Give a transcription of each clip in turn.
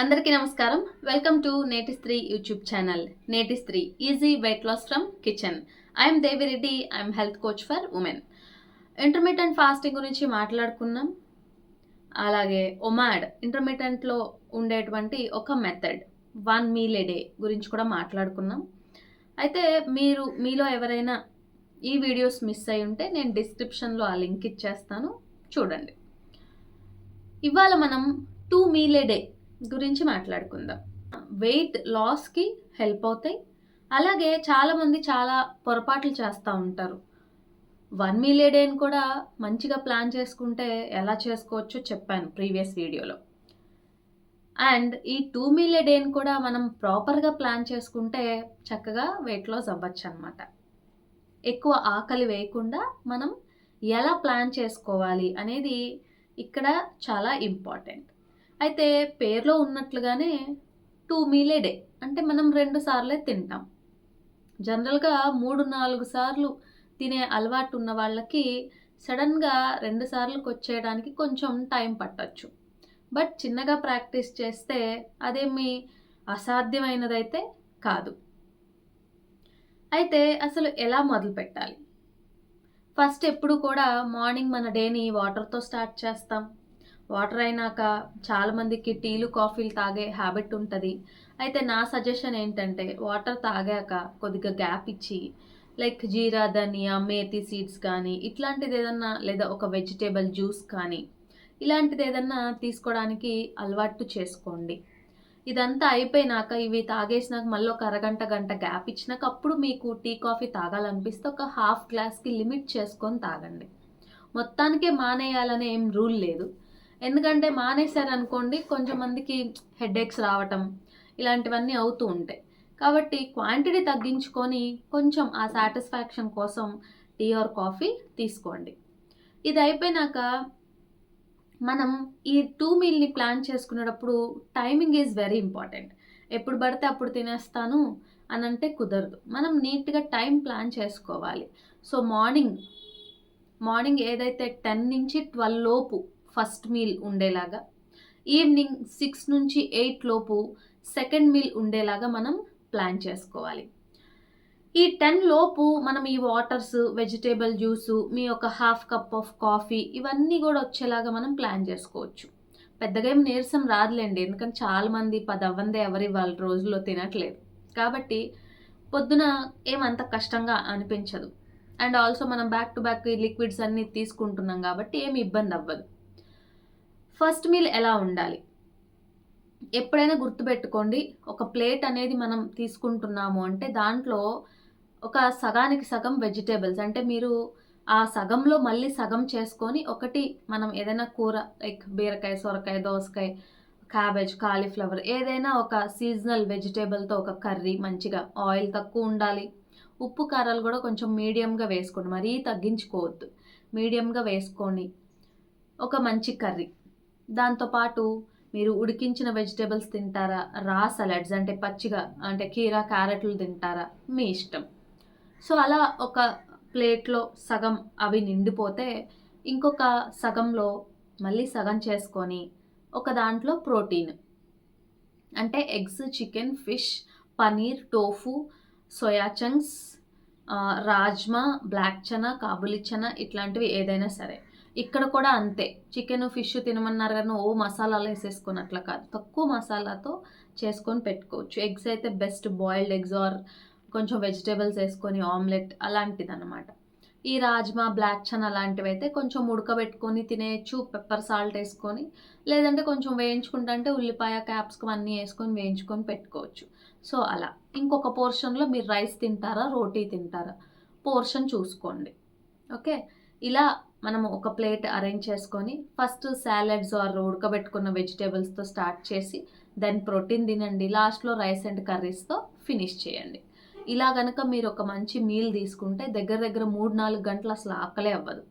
అందరికీ నమస్కారం. Welcome to నేటి స్త్రీ YouTube channel Neti Stree easy weight loss from kitchen I'm Devireddy I'm health coach for women intermediate fasting గురించి మాట్లాడుకున్నాం. అలాగే ఒమాడ్ ఇంటర్మీడియట్లో ఉండేటువంటి ఒక method one meal a day గురించి కూడా మాట్లాడుకున్నాం. అయితే మీరు మీలో ఎవరైనా ఈ వీడియోస్ మిస్ అయి ఉంటే నేను డిస్క్రిప్షన్లో ఆ లింక్ ఇచ్చేస్తాను. చూడండి. ఇవాళ మనం టూ మీల్ ఏ డే గురించి మాట్లాడుకుందాం. వెయిట్ లాస్కి హెల్ప్ అవుతాయి. అలాగే చాలామంది చాలా పొరపాట్లు చేస్తూ ఉంటారు. వన్ మీల్ ఏ డేని కూడా మంచిగా ప్లాన్ చేసుకుంటే ఎలా చేసుకోవచ్చో చెప్పాను ప్రీవియస్ వీడియోలో. అండ్ ఈ టూ మీల్ ఏ డేని కూడా మనం ప్రాపర్గా ప్లాన్ చేసుకుంటే చక్కగా వెయిట్ లాస్ అవ్వచ్చు అనమాట ఎక్కువ ఆకలి వేయకుండా మనం ఎలా ప్లాన్ చేసుకోవాలి అనేది ఇక్కడ చాలా ఇంపార్టెంట్. అయితే పేర్లో ఉన్నట్లుగానే టూ మీలే డే. అంటే మనం రెండు సార్లే తింటాం. జనరల్గా మూడు నాలుగు సార్లు తినే అలవాటు ఉన్న వాళ్ళకి సడన్గా రెండు సార్లకు వచ్చేయడానికి కొంచెం టైం పట్టచ్చు. బట్ చిన్నగా ప్రాక్టీస్ చేస్తే అదేమి అసాధ్యమైనదైతే కాదు. అయితే అసలు ఎలా మొదలు పెట్టాలి? ఫస్ట్ ఎప్పుడు కూడా మార్నింగ్ మన డేని వాటర్తో స్టార్ట్ చేస్తాం. వాటర్ అయినాక చాలామందికి టీలు కాఫీలు తాగే హ్యాబిట్ ఉంటుంది. అయితే నా సజెషన్ ఏంటంటే వాటర్ తాగాక కొద్దిగా గ్యాప్ ఇచ్చి లైక్ జీరా ధనియా మేతి సీడ్స్ కానీ ఇట్లాంటిది ఏదన్నా లేదా ఒక వెజిటేబుల్ జ్యూస్ కానీ ఇలాంటిది ఏదన్నా తీసుకోవడానికి అలవాటు చేసుకోండి. ఇదంతా అయిపోయినాక ఇవి తాగేసినాక మళ్ళీ ఒక అరగంట గంట గ్యాప్ ఇచ్చినాక అప్పుడు మీకు టీ కాఫీ తాగాలనిపిస్తే ఒక హాఫ్ గ్లాస్కి లిమిట్ చేసుకొని తాగండి. మొత్తానికే మానేయాలనే ఏం రూల్ లేదు. ఎందుకంటే మానేశారనుకోండి కొంచెం మందికి హెడేక్స్ రావటం ఇలాంటివన్నీ అవుతూ ఉంటాయి. కాబట్టి క్వాంటిటీ తగ్గించుకొని కొంచెం ఆ సాటిస్ఫాక్షన్ కోసం టీ ఆర్ కాఫీ తీసుకోండి. ఇది అయిపోయినాక మనం ఈ టూ మీల్ని ప్లాన్ చేసుకునేటప్పుడు టైమింగ్ ఈజ్ వెరీ ఇంపార్టెంట్ ఎప్పుడు పడితే అప్పుడు తినేస్తాను అని అంటే కుదరదు. మనం నీట్గా టైం ప్లాన్ చేసుకోవాలి. సో మార్నింగ్ మార్నింగ్ ఏదైతే టెన్ నుంచి ట్వెల్వ్ లోపు ఫస్ట్ మీల్ ఉండేలాగా. ఈవినింగ్ సిక్స్ నుంచి ఎయిట్ లోపు సెకండ్ మీల్ ఉండేలాగా మనం ప్లాన్ చేసుకోవాలి. ఈ టెన్ లోపు మనం ఈ వాటర్స్ వెజిటేబుల్ జ్యూసు మీ యొక్క హాఫ్ కప్ ఆఫ్ కాఫీ ఇవన్నీ కూడా వచ్చేలాగా మనం ప్లాన్ చేసుకోవచ్చు. పెద్దగా ఏం నీరసం రాదులేండి. ఎందుకంటే చాలామంది పది అవ్వందే ఎవరి వాళ్ళ రోజుల్లో తినట్లేదు. కాబట్టి పొద్దున ఏమంత కష్టంగా అనిపించదు. అండ్ ఆల్సో మనం బ్యాక్ టు బ్యాక్ ఈ లిక్విడ్స్ అన్నీ తీసుకుంటున్నాం కాబట్టి ఏమి ఇబ్బంది అవ్వదు. ఫస్ట్ మీల్ ఎలా ఉండాలి? ఎప్పుడైనా గుర్తుపెట్టుకోండి ఒక ప్లేట్ అనేది మనం తీసుకుంటున్నాము అంటే దాంట్లో ఒక సగానికి సగం వెజిటేబుల్స్ అంటే మీరు ఆ సగంలో మళ్ళీ సగం చేసుకొని ఒకటి మనం ఏదైనా కూర లైక్ బీరకాయ సొరకాయ దోసకాయ క్యాబేజ్ కాలీఫ్లవర్ ఏదైనా ఒక సీజనల్ వెజిటేబుల్తో ఒక కర్రీ మంచిగా ఆయిల్ తక్కువ ఉండాలి. ఉప్పు కారాలు కూడా కొంచెం మీడియంగా వేసుకోండి మరీ తగ్గించుకోవద్దు. మీడియంగా వేసుకొని ఒక మంచి కర్రీ. దాంతోపాటు మీరు ఉడికించిన వెజిటేబుల్స్ తింటారా? రా సలాడ్స్ అంటే పచ్చిగా అంటే కీరా క్యారెట్లు తింటారా? మీ ఇష్టం. సో అలా ఒక ప్లేట్లో సగం అవి నిండిపోతే ఇంకొక సగంలో మళ్ళీ సగం చేసుకొని ఒక దాంట్లో ప్రోటీన్. అంటే eggs chicken fish paneer tofu soya chunks rajma black chana kabuli chana ఇట్లాంటివి ఏదైనా సరే. ఇక్కడ కూడా అంతే. చికెన్ ఫిష్ తినమన్నారు కానీ ఓ మసాలాలు వేసేసుకొని అట్లా కాదు. తక్కువ మసాలాతో చేసుకొని పెట్టుకోవచ్చు. ఎగ్స్ అయితే బెస్ట్ బాయిల్డ్ ఎగ్స్ ఆర్ కొంచెం వెజిటేబుల్స్ వేసుకొని ఆమ్లెట్ అలాంటిది అనమాట ఈ రాజ్మా బ్లాక్ చన్ అలాంటివి అయితే కొంచెం ఉడకబెట్టుకొని తినేయచ్చు పెప్పర్ సాల్ట్ వేసుకొని. లేదంటే కొంచెం వేయించుకుంటా అంటే ఉల్లిపాయ క్యాప్సికమ్ అన్నీ వేసుకొని వేయించుకొని పెట్టుకోవచ్చు. సో అలా. ఇంకొక పోర్షన్లో మీరు రైస్ తింటారా రోటీ తింటారా? పోర్షన్ చూసుకోండి. ఓకే ఇలా మనం ఒక ప్లేట్ అరేంజ్ చేసుకొని ఫస్ట్ సాలడ్స్ ఆర్ ఉడకబెట్టుకున్న వెజిటేబుల్స్తో స్టార్ట్ చేసి దెన్ ప్రోటీన్ తినండి. లాస్ట్లో రైస్ అండ్ కర్రీస్తో ఫినిష్ చేయండి. ఇలా కనుక మీరు ఒక మంచి మీల్ తీసుకుంటే దగ్గర దగ్గర మూడు నాలుగు గంటలు అసలు ఆకలే అవ్వదు.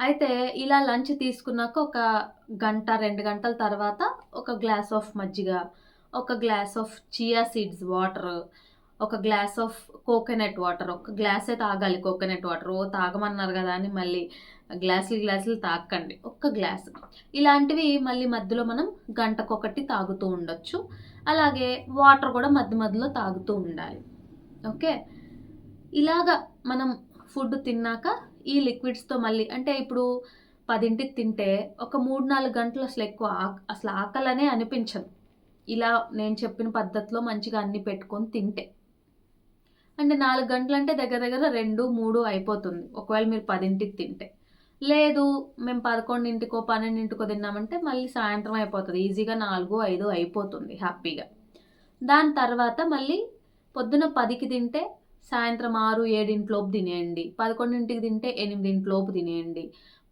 అయితే ఇలా లంచ్ తీసుకున్నాక ఒక గంట రెండు గంటల తర్వాత ఒక గ్లాస్ ఆఫ్ మజ్జిగ ఒక glass of chia seeds water ఒక గ్లాస్ ఆఫ్ కోకోనట్ వాటర్ ఒక గ్లాసే తాగాలి కోకోనట్ వాటర్. ఓ తాగమన్నారు కదా అని మళ్ళీ గ్లాసులు గ్లాసులు తాకండి. ఒక్క గ్లాస్. ఇలాంటివి మళ్ళీ మధ్యలో మనం గంటకొకటి తాగుతూ ఉండొచ్చు. అలాగే వాటర్ కూడా మధ్య మధ్యలో తాగుతూ ఉండాలి. ఓకే? ఇలాగా మనం ఫుడ్ తిన్నాక ఈ లిక్విడ్స్తో మళ్ళీ అంటే ఇప్పుడు పదింటికి తింటే ఒక మూడు నాలుగు గంటలు అసలు ఎక్కువ అసలు ఆకలనే అనిపించదు. ఇలా నేను చెప్పిన పద్ధతిలో మంచిగా అన్ని పెట్టుకొని తింటే. అంటే నాలుగు గంటలు అంటే దగ్గర దగ్గర రెండు మూడు అయిపోతుంది. ఒకవేళ మీరు పదింటికి తింటే. లేదు మేము పదకొండింటికో పన్నెండింటికో తిన్నామంటే మళ్ళీ సాయంత్రం అయిపోతుంది. ఈజీగా నాలుగు ఐదు అయిపోతుంది హ్యాపీగా. దాని తర్వాత మళ్ళీ పొద్దున పదికి తింటే సాయంత్రం ఆరు ఏడింటిలోపు తినేయండి. పదకొండింటికి తింటే ఎనిమిదింటిలోపు తినేయండి.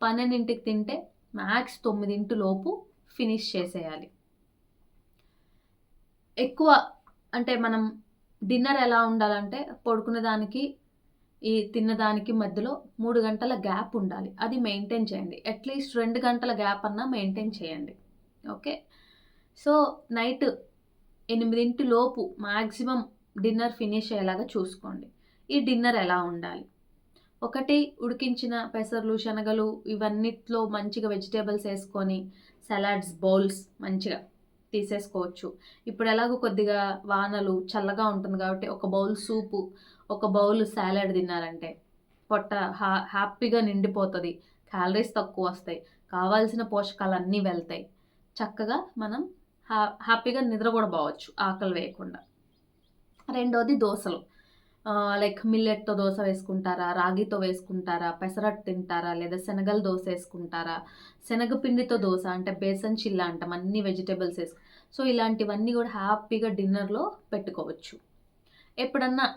పన్నెండింటికి తింటే మ్యాక్స్ తొమ్మిదింటిలోపు ఫినిష్ చేసేయాలి. ఎక్కువ అంటే మనం డిన్నర్ ఎలా ఉండాలంటే పడుకునే దానికి ఈ తిన్నదానికి మధ్యలో మూడు గంటల గ్యాప్ ఉండాలి. అది మెయింటైన్ చేయండి. అట్లీస్ట్ రెండు గంటల గ్యాప్ అన్నా మెయింటైన్ చేయండి. ఓకే? సో నైట్ ఎనిమిదింటి లోపు మ్యాక్సిమం డిన్నర్ ఫినిష్ అయ్యేలాగా చూసుకోండి. ఈ డిన్నర్ ఎలా ఉండాలి? ఒకటి ఉడికించిన పెసర్లు శనగలు ఇవన్నిట్లో మంచిగా వెజిటేబుల్స్ వేసుకొని సలాడ్స్ బౌల్స్ మంచిగా తీసేసుకోవచ్చు. ఇప్పుడు ఎలాగో కొద్దిగా వానలు చల్లగా ఉంటుంది కాబట్టి ఒక బౌల్ సూపు ఒక బౌల్ సాలడ్ తిన్నారంటే పొట్ట హా హ్యాపీగా నిండిపోతుంది. క్యాలరీస్ తక్కువ వస్తాయి. కావాల్సిన పోషకాలు అన్నీ వెళ్తాయి. చక్కగా మనం హ్యాపీగా నిద్ర కూడా పోవచ్చు. ఆకలి వేయకుండా. రెండోది దోశలు. లైక్ మిల్లెట్తో దోశ వేసుకుంటారా? రాగితో వేసుకుంటారా? పెసరట్టు తింటారా? లేదా శనగల దోశ వేసుకుంటారా? శనగపిండితో దోశ అంటే బేసన్ చిల్లా అంటాం. అన్ని వెజిటేబుల్స్ వేసుకు. సో ఇలాంటివన్నీ కూడా హ్యాపీగా డిన్నర్లో పెట్టుకోవచ్చు. ఎప్పుడన్నా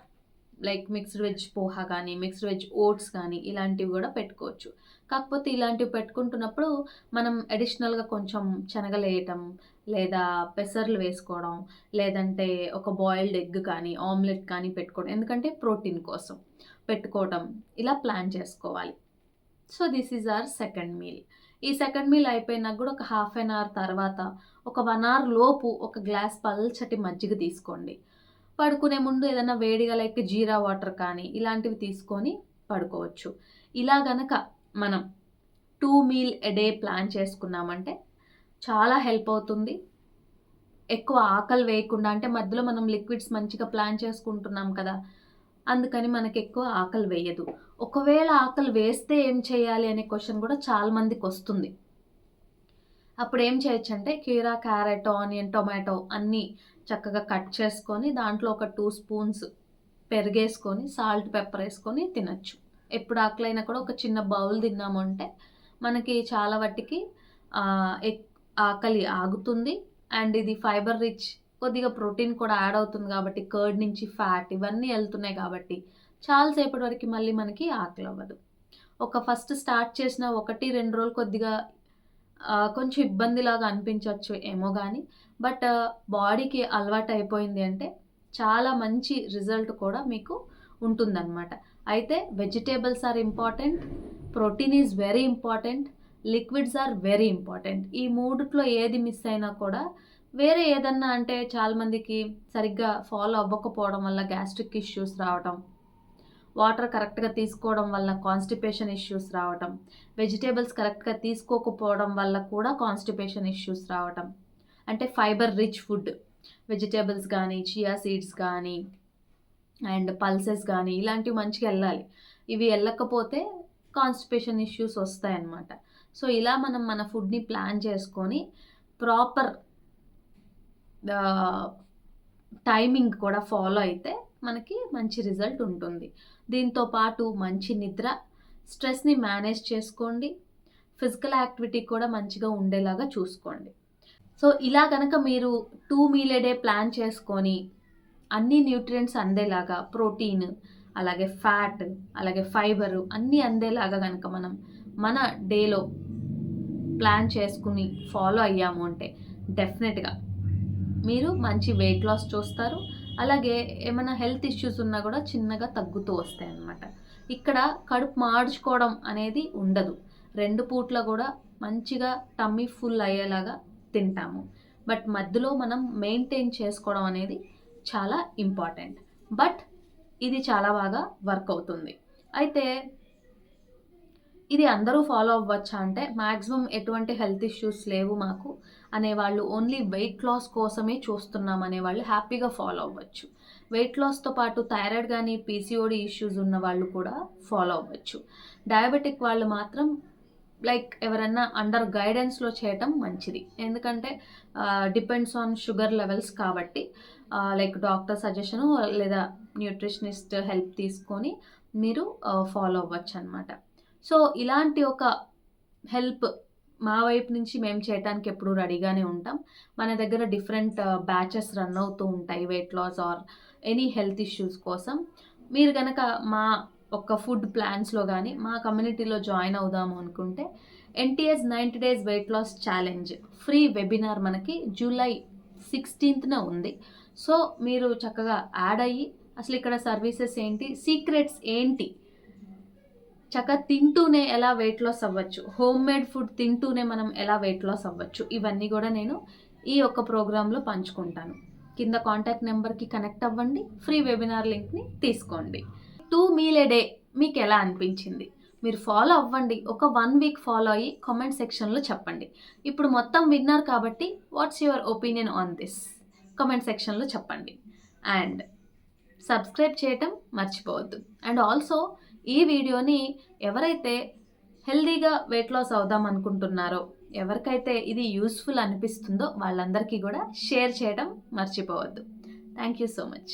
లైక్ మిక్స్డ్ వెజ్ పోహా కానీ మిక్స్డ్ వెజ్ ఓట్స్ కానీ ఇలాంటివి కూడా పెట్టుకోవచ్చు. కాకపోతే ఇలాంటివి పెట్టుకుంటున్నప్పుడు మనం అడిషనల్గా కొంచెం శనగలు వేయటం లేదా పెసర్లు వేసుకోవడం లేదంటే ఒక బాయిల్డ్ ఎగ్ కానీ ఆమ్లెట్ కానీ పెట్టుకోవడం ఎందుకంటే ప్రోటీన్ కోసం పెట్టుకోవడం ఇలా ప్లాన్ చేసుకోవాలి. So this is our second meal. ఈ సెకండ్ మీల్ అయిపోయినాక కూడా ఒక హాఫ్ అన్ అవర్ తర్వాత ఒక వన్ అవర్ లోపు ఒక గ్లాస్ పల్చటి మజ్జిగ తీసుకోండి. పడుకునే ముందు ఏదైనా వేడిగా లైక్ జీరా వాటర్ కానీ ఇలాంటివి తీసుకొని పడుకోవచ్చు. ఇలా గనక మనం two meal a day plan చేసుకున్నామంటే చాలా హెల్ప్ అవుతుంది. ఎక్కువ ఆకలి వేయకుండా అంటే మధ్యలో మనం లిక్విడ్స్ మంచిగా ప్లాన్ చేసుకుంటున్నాం కదా అందుకని మనకి ఎక్కువ ఆకలి వేయదు. ఒకవేళ ఆకలి వేస్తే ఏం చేయాలి అనే క్వశ్చన్ కూడా చాలా మందికి వస్తుంది. అప్పుడు ఏం చేయొచ్చు అంటే కీరా క్యారెట్ ఆనియన్ టొమాటో అన్నీ చక్కగా కట్ చేసుకొని దాంట్లో ఒక టూ స్పూన్స్ పెరిగేసుకొని సాల్ట్ పెప్పర్ వేసుకొని తినచ్చు. ఎప్పుడు ఆకలైనా కూడా ఒక చిన్న బౌల్ తిన్నామంటే మనకి చాలా వాటికి ఆకలి ఆగుతుంది. అండ్ ఇది ఫైబర్ రిచ్ కొద్దిగా ప్రోటీన్ కూడా యాడ్ అవుతుంది కాబట్టి కర్డ్ నుంచి ఫ్యాట్ ఇవన్నీ వెళ్తున్నాయి కాబట్టి చాలాసేపటి వరకు మళ్ళీ మనకి ఆకలి అవ్వదు ఒక ఫస్ట్ స్టార్ట్ చేసిన ఒకటి రెండు రోజులు కొద్దిగా కొంచెం ఇబ్బందిలాగా అనిపించవచ్చు ఏమో కానీ బట్ బాడీకి అలవాటు అయిపోయింది అంటే చాలా మంచి రిజల్ట్ కూడా మీకు ఉంటుందన్నమాట. అయితే vegetables are important protein is very important liquids are very important. ఈ మూడిట్లో ఏది మిస్ అయినా కూడా వేరే ఏదన్నా అంటే చాలామందికి సరిగ్గా ఫాలో అవ్వకపోవడం వల్ల గ్యాస్ట్రిక్ ఇష్యూస్ రావటం వాటర్ కరెక్ట్గా తీసుకోవడం వల్ల కాన్స్టిపేషన్ ఇష్యూస్ రావటం వెజిటేబుల్స్ కరెక్ట్గా తీసుకోకపోవడం వల్ల కూడా కాన్స్టిపేషన్ ఇష్యూస్ రావటం. అంటే ఫైబర్ రిచ్ ఫుడ్ వెజిటేబుల్స్ కానీ చియా సీడ్స్ కానీ అండ్ పల్సెస్ కానీ ఇలాంటివి మంచిగా వెళ్ళాలి. ఇవి వెళ్ళకపోతే కాన్స్టిపేషన్ ఇష్యూస్ వస్తాయన్నమాట. సో ఇలా మనం మన ఫుడ్ని ప్లాన్ చేసుకొని ప్రాపర్ టైమింగ్ కూడా ఫాలో అయితే మనకి మంచి రిజల్ట్ ఉంటుంది. దీంతో పాటు మంచి నిద్ర స్ట్రెస్ని మేనేజ్ చేసుకోండి. ఫిజికల్ యాక్టివిటీ కూడా మంచిగా ఉండేలాగా చూసుకోండి. సో ఇలా కనుక మీరు టూ మీల్ డే ప్లాన్ చేసుకొని అన్ని న్యూట్రియంట్స్ అందేలాగా ప్రోటీన్ అలాగే ఫ్యాట్ అలాగే ఫైబరు అన్నీ అందేలాగా కనుక మనం మన డేలో ప్లాన్ చేసుకుని ఫాలో అయ్యాము అంటే డెఫినెట్గా మీరు మంచి వెయిట్ లాస్ చూస్తారు. అలాగే ఏమైనా హెల్త్ ఇష్యూస్ ఉన్నా కూడా చిన్నగా తగ్గుతూ వస్తాయి అన్నమాట ఇక్కడ కడుపు మార్చుకోవడం అనేది ఉండదు. రెండు పూట్ల కూడా మంచిగా టమ్మీ ఫుల్ అయ్యేలాగా తింటాము. బట్ మధ్యలో మనం మెయింటైన్ చేసుకోవడం అనేది చాలా ఇంపార్టెంట్ బట్ ఇది చాలా బాగా వర్క్ అవుతుంది. అయితే ఇది అందరూ ఫాలో అవ్వచ్చా అంటే మ్యాక్సిమం ఎటువంటి హెల్త్ ఇష్యూస్ లేవు మాకు. అనేవాళ్ళు ఓన్లీ వెయిట్ లాస్ కోసమే చూస్తున్నాం అనేవాళ్ళు హ్యాపీగా ఫాలో అవ్వచ్చు. వెయిట్ లాస్తో పాటు థైరాయిడ్ కానీ పీసీఓడి ఇష్యూస్ ఉన్న వాళ్ళు కూడా ఫాలో అవ్వచ్చు. డయాబెటిక్ వాళ్ళు మాత్రం లైక్ ఎవరన్నా అండర్ గైడెన్స్లో చేయటం మంచిది. ఎందుకంటే డిపెండ్స్ ఆన్ షుగర్ లెవెల్స్ కాబట్టి లైక్ డాక్టర్ సజెషను లేదా న్యూట్రిషనిస్ట్ హెల్ప్ తీసుకొని మీరు ఫాలో అవ్వచ్చు అనమాట సో ఇలాంటి ఒక హెల్ప్ మా వైపు నుంచి మేము చేయడానికి ఎప్పుడు రెడీగానే ఉంటాం. మన దగ్గర డిఫరెంట్ బ్యాచెస్ రన్ అవుతూ ఉంటాయి. Weight loss or any health issues కోసం. మీరు కనుక మా ఒక ఫుడ్ ప్లాన్స్లో కానీ మా కమ్యూనిటీలో జాయిన్ అవుదాము అనుకుంటే NTS ninety days weight loss challenge free webinar మనకి జూలై సిక్స్టీన్త్న ఉంది. సో మీరు చక్కగా యాడ్ అయ్యి అసలు ఇక్కడ సర్వీసెస్ ఏంటి సీక్రెట్స్ ఏంటి చక్కగా తింటూనే ఎలా వెయిట్ లాస్ అవ్వచ్చు హోమ్ మేడ్ ఫుడ్ తింటూనే మనం ఎలా వెయిట్ లాస్ అవ్వచ్చు ఇవన్నీ కూడా నేను ఈ ఒక్క ప్రోగ్రాంలో పంచుకుంటాను. కింద కాంటాక్ట్ నెంబర్కి కనెక్ట్ అవ్వండి ఫ్రీ వెబినార్ లింక్ని తీసుకోండి. టూ మీల్ ఏ డే మీకు ఎలా అనిపించింది? మీరు ఫాలో అవ్వండి ఒక వన్ వీక్ ఫాలో అయ్యి కామెంట్ సెక్షన్లో చెప్పండి. ఇప్పుడు మొత్తం విన్నారు కాబట్టి what's your opinion on this comment సెక్షన్లో చెప్పండి. అండ్ సబ్స్క్రైబ్ చేయటం మర్చిపోవద్దు. అండ్ ఆల్సో ఈ వీడియోని ఎవరైతే హెల్దీగా వెయిట్ లాస్ అవుదాం అనుకుంటున్నారో ఎవరికైతే ఇది యూస్ఫుల్ అనిపిస్తుందో వాళ్ళందరికీ కూడా షేర్ చేయడం మర్చిపోవద్దు. Thank you so much